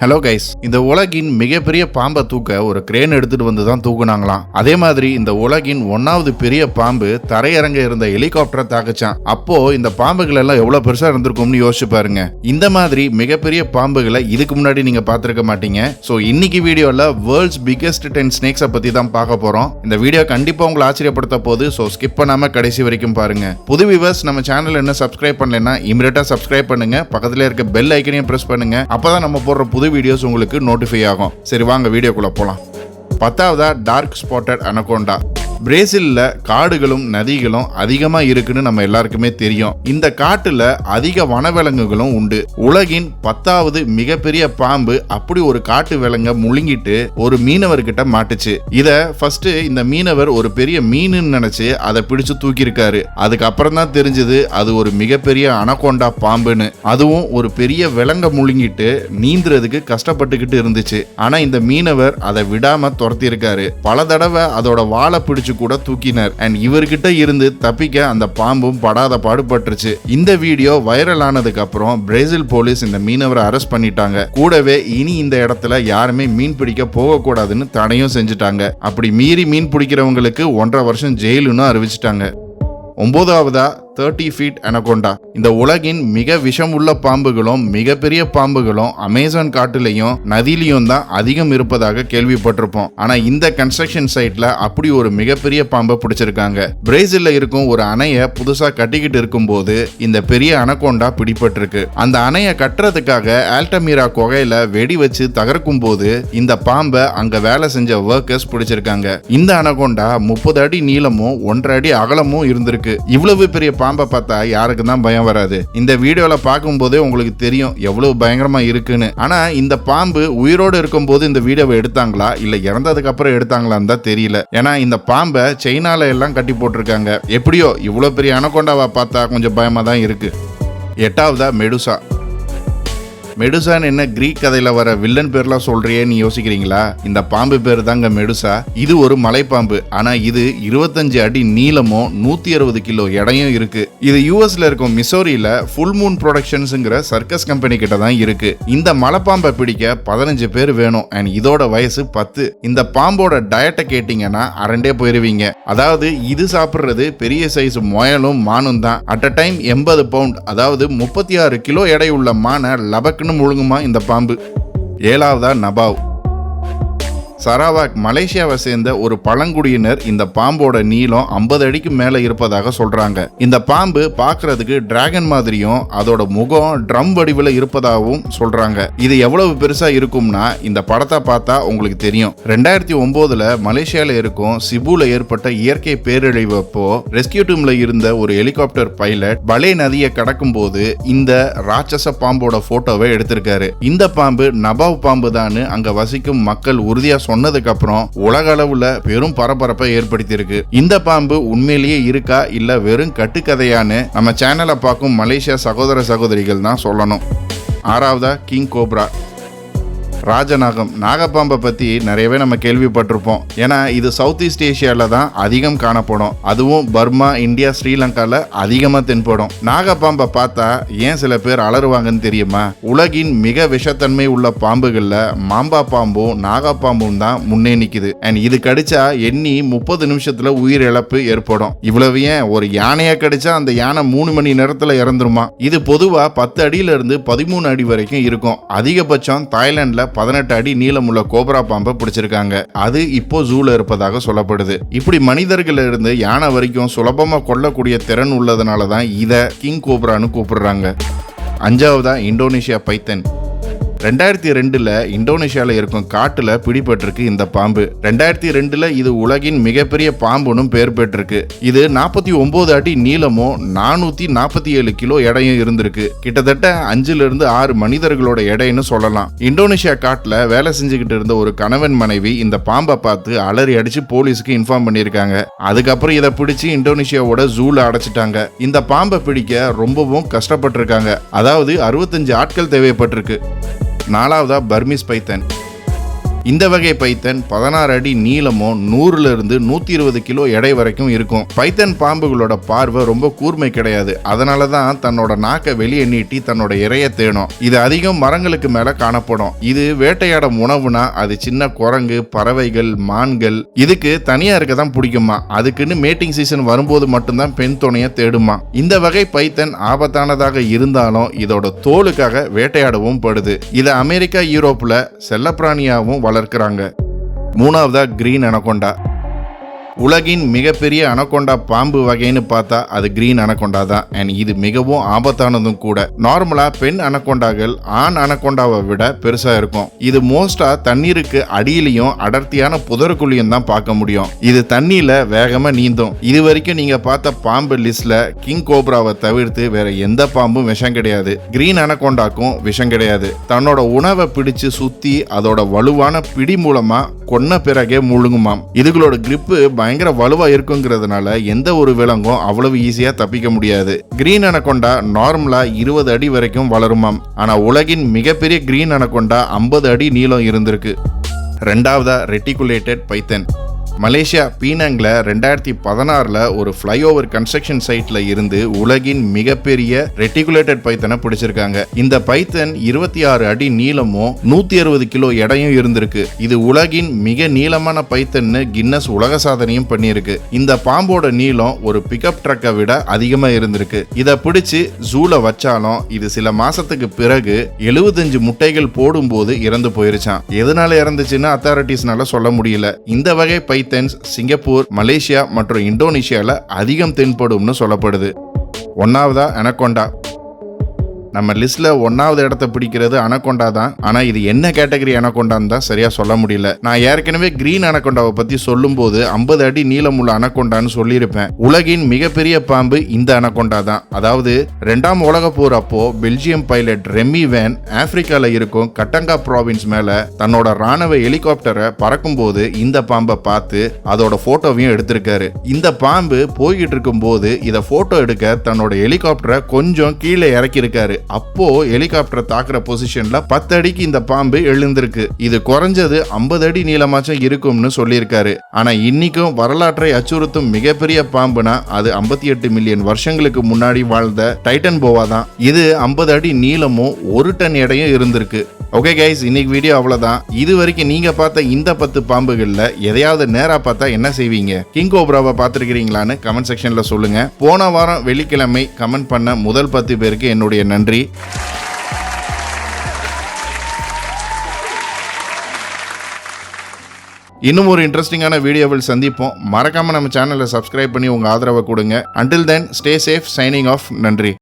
Hello guys இந்த உலகின் மிகப்பெரிய பாம்பை தூக்க ஒரு கிரேன் எடுத்துட்டு வந்து தான் தூக்குனாங்களாம். அதே மாதிரி இந்த உலகின் ஒன்னாவது பெரிய பாம்பு தரையிறங்க இருந்த ஹெலிகாப்டரை தாக்குச்சான் அப்போ இந்த பாம்புகள் எல்லாம் எவ்வளவு பெருசா இருந்திருக்கும்னு யோசிச்சு பாருங்க. இந்த மாதிரி மிகப்பெரிய பாம்புகளை இதுக்கு முன்னாடி நீங்க பார்த்திருக்க மாட்டீங்க. சோ இன்னைக்கு வீடியோல வேர்ல்ட்ஸ் பிக்கெஸ்ட் டென் ஸ்னேக்ஸை பத்தி தான் பார்க்க போறோம். இந்த வீடியோ கண்டிப்பா உங்களை ஆச்சரியப்படுத்த போது சோ ஸ்கிப் பண்ணாம கடைசி வரைக்கும் பாருங்க. புது விவர்ஸ் நம்ம சேனல் என்ன சப்ஸ்கிரைப் பண்ணலைன்னா இமிடியட்டா சப்ஸ்கிரைப் பண்ணுங்க. பக்கத்துல இருக்க பெல் ஐக்கனையும் பிரஸ் பண்ணுங்க. அப்பதான் நம்ம போடுற புது வீடியோஸ் உங்களுக்கு நோட்டிஃபை ஆகும். சரி வாங்க வீடியோக்குள்ள போலாம். பத்தாவதா டார்க் ஸ்பாட்டட் அனகோண்டா பிரேசிலில் காடுகளும் நதிகளும் அதிகமாக இருக்குன்னு நம்ம எல்லாருக்குமே தெரியும். இந்த காட்டில் அதிக வனவிலங்குகளும் உண்டு. உலகின் பத்தாவது மிகப்பெரிய பாம்பு அப்படி ஒரு காட்டு விலங்க முழுங்கிட்டு ஒரு மீனவர்கிட்ட மாட்டுச்சு. இத ஃபர்ஸ்ட் இந்த மீனவர் ஒரு பெரிய மீனுன்னு நினைச்சு அதை பிடிச்சு தூக்கியிருக்காரு. அதுக்கப்புறம் தான் தெரிஞ்சது அது ஒரு மிகப்பெரிய அனகொண்டா பாம்புன்னு. அதுவும் ஒரு பெரிய விலங்க முழுங்கிட்டு நீந்துறதுக்கு கஷ்டப்பட்டுக்கிட்டு இருந்துச்சு. ஆனா இந்த மீனவர் அதை விடாம துரத்தி இருக்காரு பல தடவை அதோட வாழை பிடிச்சு கூட தூக்கினார். அண்ட் இவர்கிட்ட இருந்து தப்பிக்க அந்த பாம்பும் படாத பாடுபட்டுருச்சு. இந்த வீடியோ வைரல் ஆனதுக்கு அப்புறம் பிரேசில் போலீஸ் இந்த மீனவரை அரெஸ்ட் பண்ணிட்டாங்க. கூடவே இனி இந்த இடத்துல யாருமே மீன் பிடிக்க போகக்கூடாதுன்னு தடையும் செஞ்சுட்டாங்க. அப்படி மீறி மீன் பிடிக்கிறவங்களுக்கு ஒன்றரை வருஷம் ஜெயிலுன்னு அறிவிச்சிட்டாங்க. ஒன்பதாவதா தேர்ட்டி ஃபீட் அனகொண்டா இந்த உலகின் மிக விஷம் உள்ள பாம்புகளும் மிகப்பெரிய பாம்புகளும் அமேசான் காட்டுலையும் நதியிலையும் தான் அதிகம் இருப்பதாக கேள்விப்பட்டிருப்போம். ஆனா இந்த கன்ஸ்ட்ரக்ஷன் சைட்ல அப்படி ஒரு மிகப்பெரிய பாம்பை பிடிச்சிருக்காங்க. பிரேசில்ல இருக்கும் ஒரு அணைய புதுசா கட்டிக்கிட்டு இருக்கும்போது இந்த பெரிய அனகொண்டா பிடிபட்டிருக்கு. அந்த அணைய கட்டுறதுக்காக ஆல்டமீரா குகையில வெடி வச்சு தகர்க்கும் போது இந்த பாம்பை அங்க வேலை செஞ்ச ஒர்க்கர்ஸ் பிடிச்சிருக்காங்க. இந்த அனகொண்டா முப்பது அடி நீளமும் ஒன்றரை அடி அகலமும் இருந்திருக்கு. இவ்வளவு பெரிய பாம்பை பார்த்தா யாருக்கு தான் பயம் வராது. இந்த வீடியோவில் பார்க்கும்போதே உங்களுக்கு தெரியும் எவ்வளவு பயங்கரமா இருக்குன்னு. ஆனா இந்த பாம்பு உயிரோடு இருக்கும்போது இந்த வீடியோவை எடுத்தாங்களா? இல்ல இறந்ததுக்கு அப்புறம் எடுத்தாங்களான்னு தான் தெரியல. ஏன்னா இந்த பாம்பை சைனால எல்லாம் கட்டி போட்டிருக்காங்க. எப்படியோ இவ்வளோ பெரிய அனகொண்டாவை பார்த்தா கொஞ்சம் பயமா தான் இருக்கு. எட்டாவதா மெடுசா. மெடுசான் என்ன கிரீக் கதையில வர வில்லன் பேர்லாம் சொல்றியேன்னு யோசிக்கிறீங்களா? இந்த பாம்பு பேர் தாங்க மெடுசா. இது ஒரு மலைப்பாம்பு. ஆனா இது இருபத்தஞ்சு அடி நீளமும் நூத்தி அறுபது கிலோ எடையும் இருக்கு. இது யூஎஸ்ல இருக்கும் மிசோரியில ஃபுல் மூன் ப்ரொடக்ஷன்ஸுங்கிற சர்க்கஸ் கம்பெனி கிட்ட தான் இருக்கு. இந்த மலைப்பாம்பை பிடிக்க பதினஞ்சு பேர் வேணும். அண்ட் இதோட வயசு பத்து. இந்த பாம்போட டயட்டை கேட்டீங்கன்னா அரண்டே போயிருவீங்க. அதாவது இது சாப்பிட்றது பெரிய சைஸ் முயலும் மானும் தான். அட் அ டைம் எண்பது பவுண்ட் அதாவது முப்பத்தி ஆறு கிலோ எடை உள்ள மானை லபக்குன்னு முழுங்குமா இந்த பாம்பு. ஏழாவதா நபாவ். சராவாக் மலேசியாவை சேர்ந்த ஒரு பழங்குடியினர் இந்த பாம்போட நீளம் 50 அடிக்கு மேல இருப்பதாக சொல்றாங்க. இந்த பாம்பு பார்க்கறதுக்கு டிராகன் மாதிரியும் அதோட முகம் ட்ரம் வடிவில் இருப்பதாகவும் சொல்றாங்க. இது எவ்வளவு பெருசா இருக்கும்னா இந்த படத்தை பார்த்தா உங்களுக்கு தெரியும். ரெண்டாயிரத்தி ஒன்பதுல மலேசியால இருக்கும் சிபுல ஏற்பட்ட இயற்கை பேரழிவப்போ ரெஸ்கியூ டீம்ல இருந்த ஒரு ஹெலிகாப்டர் பைலட் பலே நதியை கடக்கும் போது இந்த ராட்சச பாம்போட போட்டோவை எடுத்திருக்காரு. இந்த பாம்பு நபாவ் பாம்பு தான் அங்க வசிக்கும் மக்கள் உறுதியா சொன்னதுக்கு அப்புறம் உலக அளவுல பெரும் பரபரப்பை ஏற்படுத்தியிருக்கு. இந்த பாம்பு உண்மையிலேயே இருக்கா இல்ல வெறும் கட்டுக்கதையான்னு நம்ம சேனலை பார்க்கும் மலேசியா சகோதர சகோதரிகள் தான் சொல்லணும். ஆறாவதா கிங் கோப்ரா ராஜநாகம் நாகப்பாம்பை பற்றி நிறையவே நம்ம கேள்விப்பட்டிருப்போம். ஏன்னா இது சவுத் ஈஸ்ட் ஏஷியாவில் தான் அதிகம் காணப்படும். அதுவும் பர்மா இந்தியா ஸ்ரீலங்காவில் அதிகமாக தென்படும். நாகப்பாம்பை பார்த்தா ஏன் சில பேர் அலறுவாங்கன்னு தெரியுமா? உலகின் மிக விஷத்தன்மை உள்ள பாம்புகளில் மாம்பா பாம்பும் நாகப்பாம்பும் தான் முன்னே நிற்குது அண்ட் இது கடிச்சா எண்ணி முப்பது நிமிஷத்தில் உயிர் இழப்பு ஏற்படும். இவ்வளவு ஏன்? ஒரு யானையை கடிச்சா அந்த யானை மூணு மணி நேரத்தில் இறந்துருமா? இது பொதுவாக பத்து அடியிலிருந்து பதிமூணு அடி வரைக்கும் இருக்கும். அதிகபட்சம் தாய்லாண்டில் பதினெட்டு அடி நீளமுள்ள கோப்ரா பாம்பை பிடிச்சிருக்காங்க. அது இப்போ ஜூல இருப்பதாக சொல்லப்படுது. இப்படி மனிதர்கள் இருந்து யானை வரைக்கும் சுலபமா கொல்லக்கூடிய திறன் உள்ளதுனால தான் இதை கிங் கோப்ரான்னு கூப்பிடுறாங்க. அஞ்சாவதா இந்தோனேஷியா பைத்தன். ரெண்டாயிரத்தி ரெண்டுல இந்தோனேஷியால இருக்கும் காட்டுல பிடிபட்டிருக்கு இந்த பாம்பு. ரெண்டாயிரத்தி ரெண்டுல இது உலகின் மிகப்பெரிய பாம்புனும் பெயர் பெற்றிருக்கு. இது நாற்பத்தி ஒன்பது அடி நீளமும் நானூத்தி நாற்பத்தி ஏழு கிலோ எடையும் இருந்திருக்கு. கிட்டத்தட்ட அஞ்சுல இருந்து ஆறு மனிதர்களோட எடைன்னு சொல்லலாம். இந்தோனேஷியா காட்டுல வேலை செஞ்சுக்கிட்டு இருந்த ஒரு கணவன் மனைவி இந்த பாம்பை பார்த்து அலறி அடிச்சு போலீஸுக்கு இன்ஃபார்ம் பண்ணியிருக்காங்க. அதுக்கப்புறம் இதை பிடிச்சு இந்தோனேஷியாவோட ஜூல அடைச்சிட்டாங்க. இந்த பாம்பை பிடிக்க ரொம்பவும் கஷ்டப்பட்டிருக்காங்க. அதாவது அறுபத்தஞ்சு ஆட்கள் தேவைப்பட்டிருக்கு. நாலாவதா பர்மிஸ் பைத்தன். இந்த வகை பைத்தன் பதினாறு அடி நீளமும் நூறுலேருந்து நூற்றி இருபது கிலோ எடை வரைக்கும் இருக்கும். பைத்தன் பாம்புகளோட பார்வை ரொம்ப கூர்மை கிடையாது. அதனால தான் தன்னோட நாக்கை வெளியே நீட்டி தன்னோட இறைய தேடும் இது அதிகம் மரங்களுக்கு மேலே காணப்படும். இது வேட்டையாடும் உணவுனா அது சின்ன குரங்கு பறவைகள் மான்கள். இதுக்கு தனியாக இருக்க தான் பிடிக்குமா? அதுக்குன்னு மேட்டிங் சீசன் வரும்போது மட்டும்தான் பெண் துணையை தேடுமா? இந்த வகை பைத்தன் ஆபத்தானதாக இருந்தாலும் இதோட தோலுக்காக வேட்டையாடவும் படுது. இது அமெரிக்கா யூரோப்பில் செல்லப்பிராணியாகவும் வளர்க்குறாங்க. மூணாவதா கிரீன் அனகொண்டா. உலகின் மிகப்பெரிய அனகொண்டா பாம்பு வகைன்னு பார்த்தா அது கிரீன் அனகொண்டா தான். அண்ட் இது மிகவும் ஆபத்தானதும் கூட. நார்மலா பெண் அனகொண்டாக்கள் ஆண் அனகொண்டாவை விட பெருசா இருக்கும். இது மோஸ்டா தண்ணீருக்கு அடியிலையும் அடர்த்தியான புதருக்குள்ளேயும் தான் பார்க்க முடியும். இது தண்ணியில வேகமா நீந்தும். இது வரைக்கும் நீங்க பார்த்த பாம்பு லிஸ்ட்ல கிங் கோப்ராவை தவிர்த்து வேற எந்த பாம்பும் விஷம் கிடையாது. கிரீன் அனகொண்டாக்கும் விஷம் கிடையாது. தன்னோட உணவை பிடிச்சு சுத்தி அதோட வலுவான பிடி மூலமா கொன்ன பிறகே முழுங்குமாம். இதுகளோட கிரிப்பு பயங்கர வலுவா இருக்குங்கிறதுனால எந்த ஒரு விலங்கும் அவ்வளவு ஈஸியா தப்பிக்க முடியாது. கிரீன் அனகொண்டா நார்மலா இருபது அடி வரைக்கும் வளருமாம். ஆனா உலகின் மிகப்பெரிய கிரீன் அனகொண்டா ஐம்பது அடி நீளம் இருந்திருக்கு. ரெண்டாவதா ரெட்டிகுலேட்டட் பைத்தன் மலேசியா பீனங்கில் ரெண்டாயிரத்தி பதினாறில் ஒரு ஃப்ளைஓவர் கன்ஸ்ட்ரக்ஷன் சைட்டில் இருந்து உலகின் மிகப்பெரிய ரெட்டிகுலேட்டட் பைத்தனை பிடிச்சிருக்காங்க. இந்த பைத்தன் இருபத்தி ஆறு அடி நீளமும் நூற்றி அறுபது கிலோ எடையும் இருந்திருக்கு. இது உலகின் மிக நீளமான பைத்தன்னு கின்னஸ் உலக சாதனையும் பண்ணியிருக்கு. இந்த பாம்போட நீளம் ஒரு பிக்கப் ட்ரக்கை விட அதிகமாக இருந்திருக்கு. இதை பிடிச்சு ஜூல வச்சாலும் இது சில மாசத்துக்கு பிறகு எழுபத்தஞ்சு முட்டைகள் போடும்போது இறந்து போயிருச்சான் எதனால இறந்துச்சுன்னு அத்தாரிட்டிஸ்னால சொல்ல முடியல. இந்த வகை தென்ஸ் சிங்கப்பூர் மலேசியா மற்றும் இந்தோனேஷியாவில் அதிகம் தென்படும்னு சொல்லப்படுது. ஒன்னாவதா அனகொண்டா நம்ம லிஸ்ட்ல ஒன்னாவது இடத்த பிடிக்கிறது அனகொண்டா தான். ஆனா இது என்ன கேட்டகரி அனகொண்டான்னு தான் சரியா சொல்ல முடியல. நான் ஏற்கனவே கிரீன் அனகொண்டாவை பத்தி சொல்லும்போது ஐம்பது அடி நீளமுள்ள அனகொண்டான்னு சொல்லியிருப்பேன். உலகின் மிகப்பெரிய பாம்பு இந்த அனகொண்டா தான். அதாவது ரெண்டாம் உலக போர் அப்போ பெல்ஜியம் பைலட் ரெமி வேன் ஆப்பிரிக்கால இருக்கும் கட்டங்கா ப்ராவின்ஸ் மேல தன்னோட ராணுவ ஹெலிகாப்டரை பறக்கும் போது இந்த பாம்பை பார்த்து அதோட போட்டோவையும் எடுத்திருக்காரு. இந்த பாம்பு போய்கிட்டு இருக்கும்போது இதை போட்டோ எடுக்க தன்னோட ஹெலிகாப்டரை கொஞ்சம் கீழே இறக்கியிருக்காரு. அப்போ ஹெலிகாப்டர் தாக்குற பொசிஷன்ல பத்து அடிக்கு இந்த பாம்பு எழுந்திருக்கு. இது குறைஞ்சது ஐம்பது அடி நீளமாச்சும் இருக்கும்னு சொல்லியிருக்காரு. ஆனா இன்னைக்கும் வரலாற்றை அச்சுறுத்தும் மிகப்பெரிய பாம்புனா அது ஐம்பத்தி எட்டு மில்லியன் வருஷங்களுக்கு முன்னாடி வாழ்ந்த டைட்டன் போவா தான். இது ஐம்பது அடி நீளமும் ஒரு டன் எடையும் இருந்திருக்கு. ஓகே கைஸ் இன்னைக்கு வீடியோ அவ்வளோதான் இது வரைக்கும் நீங்க பார்த்த இந்த பத்து பாம்புகளில் எதையாவது நேராக பார்த்தா என்ன செய்வீங்க? கிங் கோப்ராவை பார்த்துருக்கிறீங்களான்னு கமெண்ட் செக்ஷன்ல சொல்லுங்க. போன வாரம் வெள்ளிக்கிழமை கமெண்ட் பண்ண முதல் பத்து பேருக்கு என்னுடைய நன்றி. இன்னும் ஒரு இன்ட்ரெஸ்டிங்கான வீடியோவில் சந்திப்போம். மறக்காம நம்ம சேனலை சப்ஸ்கிரைப் பண்ணி உங்க ஆதரவை கொடுங்க. Until then stay safe signing off நன்றி.